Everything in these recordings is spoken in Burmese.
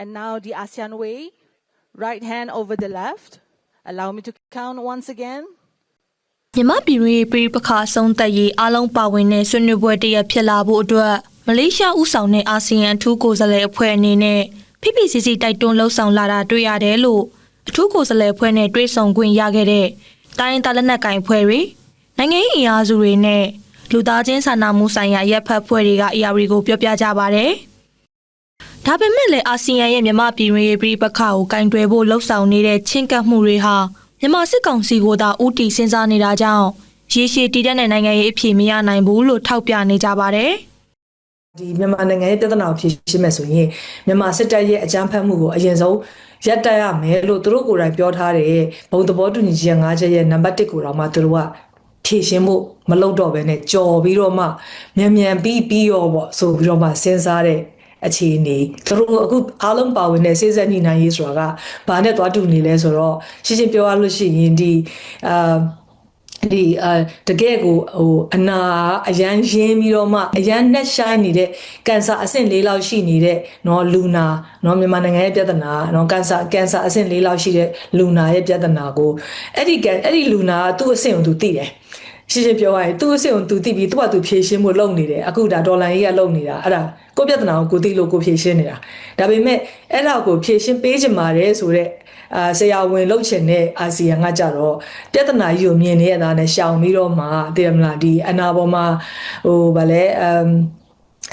And now the ASEAN way, right hand over the left. Allow me to count once again. မြမပြည်ရေးပြည်ပခါဆုံးသက်ရေးအားလုံးပါဝင်တဲ့ဆွေးနွေးပွဲတစ်ရက်ဖြစ်လာဖို့အတွက်မလေးရှားဥဆောင်တဲ့အာဆီယံအထူးကိုယ်စားလှယ်အဖွဲ့အနေနဲ့ဖိဖိစီစီတိုက်တွန်းလှုပ်ဆောင်လာတာတွေ့ရတယ်လို့အထူးကိုယ်စားလှယ်အဖွဲ့နဲ့တွေ့ဆုံခွင့်ရခဲ့တဲ့တိုင်းရင်းသားလက်နက်ကိုင်အဖွဲ့တွေနိုင်ငံရေးအင်အားစုတွေနဲ့လူသားချင်းစာနာမှုဆိုင်ရာရပ်ဖက်ဖွဲ့တွေကအရာတွေကိုပြောပြကြပါဗျ။ ဒါပေမဲ့လည်းအာဆီယံရဲ့မြန်မာပြည်ရေးပြည်ပခါကိုကင်တွယ်ဖို့လှုံ့ဆော်နေတဲ့ချင်းကပ်မှုတွေဟာမြန်မာစစ်ကောင်စီကိုသာဥတီစဉ်းစားနေတာကြောင့်ရေရှည်တည်တဲ့နိုင်ငံရေးအဖြစ်မရနိုင်ဘူးလို့ထောက်ပြနေကြပါတယ်။ဒီမြန်မာနိုင်ငံရဲ့ပြဿနာကိုဖြေရှင်းမယ်ဆိုရင်မြန်မာစစ်တပ်ရဲ့အကြမ်းဖက်မှုကိုအရင်ဆုံးရပ်တန့်ရမယ်လို့သူတို့ကိုယ်တိုင်ပြောထားတဲ့ဘုံသဘောတူညီချက်၅ချက်ရဲ့နံပါတ်1ကိုတော့မှသူတို့ကဖြေရှင်းဖို့မလုပ်တော့ဘဲနဲ့ကြော်ပြီးတော့မှမြန်မြန်ပြီးပြီးရောပေါ့ဆိုပြီးတော့မှစဉ်းစားတဲ့ အခြေအနေသူတို့အခုအားလုံးပါဝင်တဲ့စေစက်ညီနိုင်ရေးဆိုတာကဘာနဲ့တွားတူနေလဲဆိုတော့ရှင်းရှင်းပြောရလို့ရှိရင်ဒီအာဒီအာတကယ်ကိုဟိုအနာအရန်ရင်းပြီးတော့မှအရန်နှက်ဆိုင်နေတဲ့ကန်ဆာအဆင့်၄လောက်ရှိနေတဲ့เนาะလူနာเนาะမြန်မာနိုင်ငံရဲ့ပြဿနာเนาะကန်ဆာကန်ဆာအဆင့်၄လောက်ရှိတဲ့လူနာရဲ့ပြဿနာကိုအဲ့ဒီကန်အဲ့ဒီလူနာကသူ့အဆင့်ကိုသူသိတယ် ရှင်းရှင်းပြောရရင်သူ့အဆင့်ကိုသူသိပြီးသူ့ဘာသူဖြေရှင်းဖို့လုပ်နေတယ်အခုဒါဒေါ်လာကြီးကလုပ်နေတာအဲ့ဒါကိုယ့်ပြဿနာကိုကိုသိလို့ကိုဖြေရှင်းနေတာဒါပေမဲ့အဲ့ဒါကိုဖြေရှင်းပေးချင်ပါတယ်ဆိုတော့အာဆရာဝန်လှုပ်ချင်တဲ့အာဆီယံကကြတော့ပြဿနာကြီးကိုမြင်နေရတာနဲ့ရှောင်ပြီးတော့မှသိရမလားဒီအနာပေါ်မှာဟိုဗာလဲအမ်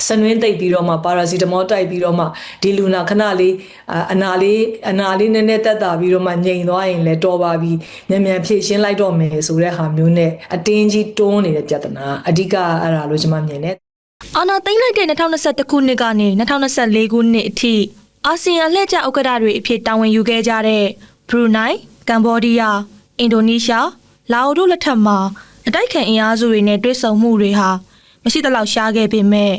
ဆနွင်းတိတ်ပြီးတော့မှပါရာစီတမောတိုက်ပြီးတော့မှဒီလူနာခဏလေးအာအနာလေးအနာလေးနည်းနည်းတက်တာပြီးတော့မှငြိမ်သွားရင်လည်းတော်ပါပြီမြန်မြန်ဖြည့်ရှင်းလိုက်တော့မယ်ဆိုတဲ့ဟာမျိုးနဲ့အတင်းကြီးတွန်းနေတဲ့ပြဿနာအဓိကအဲ့ဒါလို့ကျွန်မမြင်တယ်အာနာသိမ့်လိုက်တဲ့2021ခုနှစ်ကနေ2024ခုနှစ်အထိအာဆီယံလက်ကျဥက္ကဋ္ဌတွေအဖြစ်တာဝန်ယူခဲ့ကြတဲ့ဘရူနိုင်း၊ကမ္ဘောဒီးယား၊အင်ဒိုနီးရှား၊လာအိုတို့လက်ထက်မှာအတိုက်ခံအင်အားစုတွေနဲ့တွဲဆုံမှုတွေဟာမရှိသလောက်ရှားခဲ့ပေမဲ့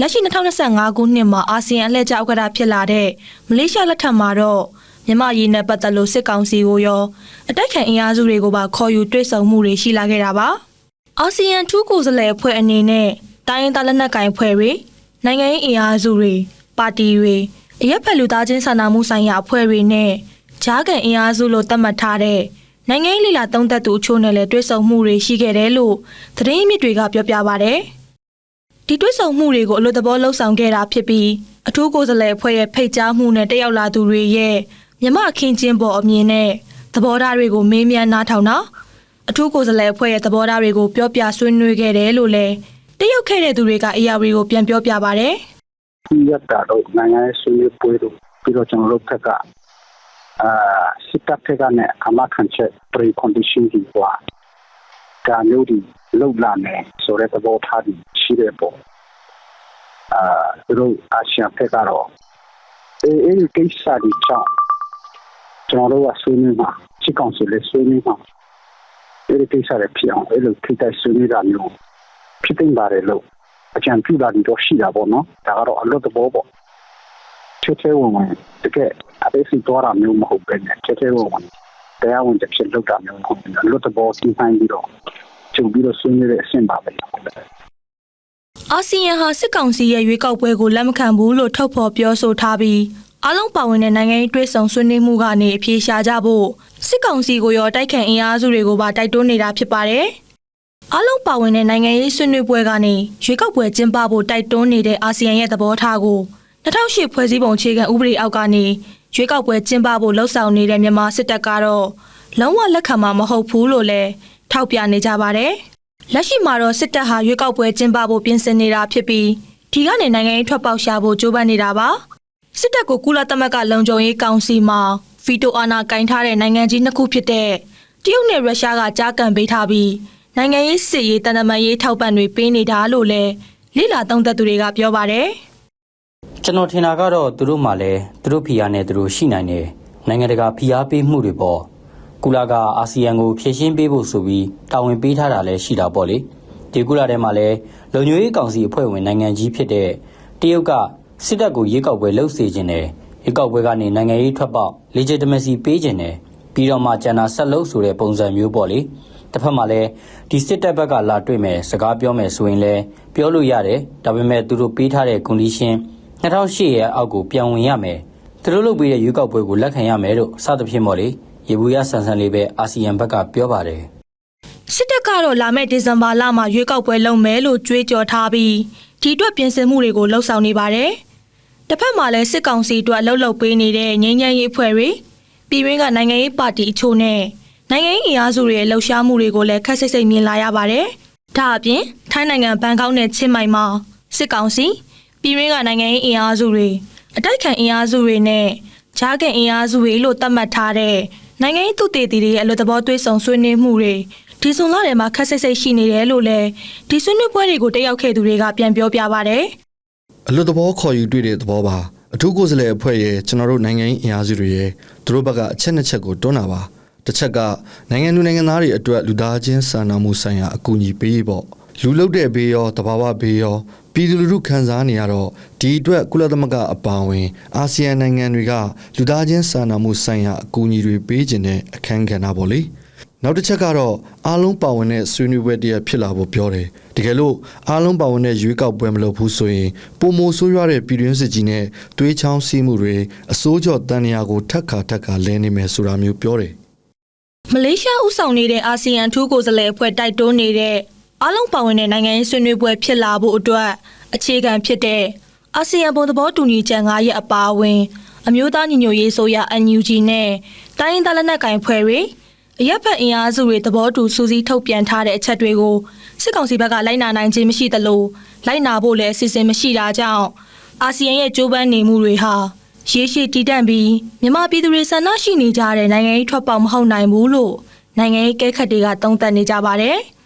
လက်ရှိ2025ခုနှစ်မှာအာဆီယံလက်ကျဥက္ကဋ္ဌဖြစ်လာတဲ့မလေးရှားလက်ထက်မှာတော့မြန်မာရင်းနဲ့ပတ်သက်လို့စစ်ကောင်စီကိုရောအတိုက်ခံအင်အားစုတွေကိုပါခေါ်ယူတွဲဆုံမှုတွေရှိလာခဲ့တာပါ။အာဆီယံထူးကိုယ်စားလှယ်အဖွဲ့အနေနဲ့တိုင်းရင်းသားလက်နက်ကိုင်အဖွဲ့တွေနိုင်ငံရေးအင်အားစုတွေပါတီတွေအရက်ဖက်လူသားချင်းစာနာမှုဆိုင်ရာအဖွဲ့တွေနဲ့ဂျားကန်အင်အားစုလို့သတ်မှတ်ထားတဲ့နိုင်ငံရေးလီလာသုံးသက်သူအချို့နဲ့လည်းတွဲဆုံမှုတွေရှိခဲ့တယ်လို့သတင်းအမြစ်တွေကပြောပြပါဗျ။ ဒီတွဲဆုံမှုတွေကိုအလို့သဘောလှုပ်ဆောင်ခဲ့တာဖြစ်ပြီးအထူးကိုယ်စားလှယ်အဖွဲ့ရဲ့ဖိတ်ကြားမှုနဲ့တက်ရောက်လာသူတွေရဲ့မြမအခင်းချင်းပေါ်အမြင်နဲ့သဘောထားတွေကိုမေးမြန်းနားထောင်တာအထူးကိုယ်စားလှယ်အဖွဲ့ရဲ့သဘောထားတွေကိုပြောပြဆွေးနွေးခဲ့တယ်လို့လည်းတရုတ်ခဲ့တဲ့သူတွေကအရာတွေကိုပြန်ပြောပြပါဗျာဒီရက်တာတော့နိုင်ငံရေးဆွေးနွေးပွဲတို့ပြီးတော့ကျွန်တော်တို့ဘက်ကအာစစ်တပ်ဘက်ကနဲ့အမခံချက် pre condition ဒီကွာဒါမျိုးဒီလောက်လာမယ်ဆိုတဲ့သဘောထားဒီ ရှိတဲ့ပေါ့အာသူတို့အာရှဘက်ကတော့အဲအဲဒီကိစ္စဒီချောင်းကျွန်တော်တို့ကဆွေးနွေးမှာစစ်ကောင်စီလည်းဆွေးနွေးမှာအဲဒီကိစ္စလည်းဖြစ်အောင်အဲလိုထိတိုက်ဆွေးနွေးတာမျိုးဖြစ်တင်ပါတယ်လို့အကြံပြုတာဒီတော့ရှိတာပေါ့နော်ဒါကတော့အလွတ်တဘောပေါ့ချွတ်ချဲဝင်ဝင်တကယ်အသေးစိတ်တော့တာမျိုးမဟုတ်ပဲနဲ့ချွတ်ချဲဝင်ဝင်တရားဝင်တစ်ဖြစ်လောက်တာမျိုးမဟုတ်ဘူးအလွတ်တဘောစီးဆိုင်ပြီးတော့ချုပ်ပြီးတော့ဆွေးနွေးတဲ့အဆင့်ပါပဲ အာဆီယံဟာစစ်ကောင်စီရဲ့ရွေးကောက်ပွဲကိုလက်မခံဘူးလို့ထုတ်ဖော်ပြောဆိုထားပြီးအလုံးပါဝင်တဲ့နိုင်ငံရေးတွဲဆောင်ဆွေးနွေးမှုကနေအပြေရှားကြဖို့စစ်ကောင်စီကိုရောတိုက်ခိုက်အင်အားစုတွေကိုပါတိုက်တွန်းနေတာဖြစ်ပါတယ်အလုံးပါဝင်တဲ့နိုင်ငံရေးဆွေးနွေးပွဲကနေရွေးကောက်ပွဲကျင်းပဖို့တိုက်တွန်းနေတဲ့အာဆီယံရဲ့သဘောထားကို2008ဖွဲ့စည်းပုံအခြေခံဥပဒေအောက်ကနေရွေးကောက်ပွဲကျင်းပဖို့လှုံ့ဆော်နေတဲ့မြန်မာစစ်တပ်ကတော့လုံးဝလက်ခံမှာမဟုတ်ဘူးလို့လည်းထောက်ပြနေကြပါတယ်။ လက်ရှိမှာတော့စစ်တပ်ဟာရွေးကောက်ပွဲကျင်းပဖို့ပြင်ဆင်နေတာဖြစ်ပြီးဒီကနေနိုင်ငံရေးထွက်ပေါက်ရှာဖို့ကြိုးပမ်းနေတာပါ။စစ်တပ်ကိုကုလသမဂ္ဂလုံခြုံရေးကောင်စီမှာဗီတိုအာဏာကင်ထားတဲ့နိုင်ငံကြီးနှစ်ခုဖြစ်တဲ့တရုတ်နဲ့ရုရှားကကြားကန်ပေးထားပြီးနိုင်ငံရေးစစ်ရေးတန်တမာရေးထောက်ပံ့တွေပေးနေတာလို့လည်းလိလာသုံးသက်သူတွေကပြောပါတယ်။ကျွန်တော်ထင်တာကတော့သူတို့မှလည်းသူတို့ဖီအားနဲ့သူတို့ရှိနိုင်တယ်နိုင်ငံတကာဖီအားပေးမှုတွေပေါ့ ကုလာကအာဆီယံကိုဖြည့်ရှင်းပေးဖို့ဆိုပြီးတာဝန်ပေးထားတာလည်းရှိတာပေါ့လေဒီကုလာထဲမှာလည်းလုံခြုံရေးကောင်စီအဖွဲ့ဝင်နိုင်ငံကြီးဖြစ်တဲ့တရုတ်ကစစ်တပ်ကိုရေကောက်ပွဲလှုပ်စေခြင်းတယ်ရေကောက်ပွဲကနေနိုင်ငံရေးထွက်ပေါက် legitimacy ပေးခြင်းတယ်ပြီးတော့မှကျန်တာဆက်လုပ်ဆိုတဲ့ပုံစံမျိုးပေါ့လေတစ်ဖက်မှာလည်းဒီစစ်တပ်ဘက်ကလာတွေ့မယ်စကားပြောမယ်ဆိုရင်လည်းပြောလို့ရတယ်ဒါပေမဲ့သူတို့ပေးထားတဲ့ condition 2008ရဲ့အောက်ကိုပြန်ဝင်ရမယ်သူတို့လုပ်ပေးတဲ့ရွေးကောက်ပွဲကိုလက်ခံရမယ်လို့စသဖြင့်ပေါ့လေ ရေဘူးရဆန်ဆန်လေးပဲအာဆီယံဘက်ကပြောပါတယ်စစ်တပ်ကတော့လာမယ့်ဒီဇင်ဘာလမှာရွေးကောက်ပွဲလုပ်မယ်လို့ကြွေးကြော်ထားပြီးဒီအတွက်ပြင်ဆင်မှုတွေကိုလှုံ့ဆော်နေပါတယ်။တစ်ဖက်မှာလည်းစစ်ကောင်စီအတွက်လှုပ်လှုပ်ပေးနေတဲ့ငြိမ်းချမ်းရေးအဖွဲ့တွေပြည်ရင်းကနိုင်ငံရေးပါတီအချို့နဲ့နိုင်ငံရေးအင်အားစုတွေရဲ့လှုပ်ရှားမှုတွေကိုလည်းခက်ဆိတ်ဆိတ်မြင်လာရပါတယ်။ဒါအပြင်ထိုင်းနိုင်ငံဘန်ကောက်နဲ့ချင်းမိုင်မှာစစ်ကောင်စီပြည်ရင်းကနိုင်ငံရေးအင်အားစုတွေအတိုက်ခံအင်အားစုတွေနဲ့ဂျားကန်အင်အားစုတွေလို့သတ်မှတ်ထားတဲ့ နိုင်ငံရေးသူတေတီတွေရဲ့အလို့သဘောသွေးဆောင်ဆွေးနွေးမှုတွေဒီဇွန်လထဲမှာခက်ဆိတ်ဆိတ်ရှိနေတယ်လို့လည်းဒီဆွေးနွေးပွဲတွေကိုတက်ရောက်ခဲ့သူတွေကပြန်ပြောပြပါဗျ။အလွတ်သဘောခေါ်ယူတွေ့တဲ့သဘောပါအထူးကိုယ်စားလှယ်အဖွဲ့ရဲ့ကျွန်တော်တို့နိုင်ငံရေးအင်အားစုတွေရဲ့သူတို့ဘက်ကအချက်နှစ်ချက်ကိုတွန်းတာပါတစ်ချက်ကနိုင်ငံသူနိုင်ငံသားတွေအတွက်လူသားချင်းစာနာမှုဆိုင်ရာအကူအညီပေးရေးပေါ့ လူလုတဲ့ဘေးရောတဘာဝဘေးရောပြည်သူလူထုခံစားနေရတော့ဒီအတွက်ကုလသမဂ္ဂအပါအဝင် အာဆီယံနိုင်ငံတွေကလူသားချင်းစာနာမှုဆိုင်ရာအကူအညီတွေပေးခြင်းတဲ့အခန်းကဏ္ဍပေါ့လေနောက်တစ်ချက်ကတော့အားလုံးပါဝင်တဲ့ဆွေးနွေးပွဲတည်းဖြစ်လာဖို့ပြောတယ်တကယ်လို့အားလုံးပါဝင်တဲ့ရွေးကောက်ပွဲမလုပ်ဘူးဆိုရင်ပုံမိုဆိုးရွားတဲ့ပြည်တွင်းစစ်ကြီးနဲ့သွေးချောင်းစီးမှုတွေအစိုးကြောတန်ရာကိုထက်ခါထက်ခါလဲနေမယ်ဆိုတာမျိုးပြောတယ်မလေးရှားဥဆောင်နေတဲ့အာဆီယံထူးကိုယ်စားလှယ်အဖွဲ့တိုက်တွန်းနေတဲ့ အားလုံးပါဝင်တဲ့နိုင်ငံရေးဆွေးနွေးပွဲဖြစ်လာဖို့အတွက်အခြေခံဖြစ်တဲ့အာဆီယံဘုံသဘောတူညီချက်9ရဲ့အပါအဝင် အမျိုးသားညီညွတ်ရေးဆိုရ NUG နဲ့တိုင်းရင်းသားလက်နက်ကိုင်ဖွဲ့တွေအရက်ဖက်အင်အားစုတွေသဘောတူစူးစီးထုတ်ပြန်ထားတဲ့အချက်တွေကိုစစ်ကောင်စီဘက်ကလိုက်နာနိုင်ခြင်းမရှိသလိုလိုက်နာဖို့လည်းအစီအစဉ်မရှိတာကြောင့်အာဆီယံရဲ့ကြိုးပမ်းနေမှုတွေဟာရေရှည်တည်တံ့ပြီးမြန်မာပြည်သူတွေဆန္ဒရှိနေကြတဲ့နိုင်ငံရေးထွက်ပေါက်မဟုတ်နိုင်ဘူးလို့နိုင်ငံရေးကဲခတ်တွေကသုံးသပ်နေကြပါတယ်။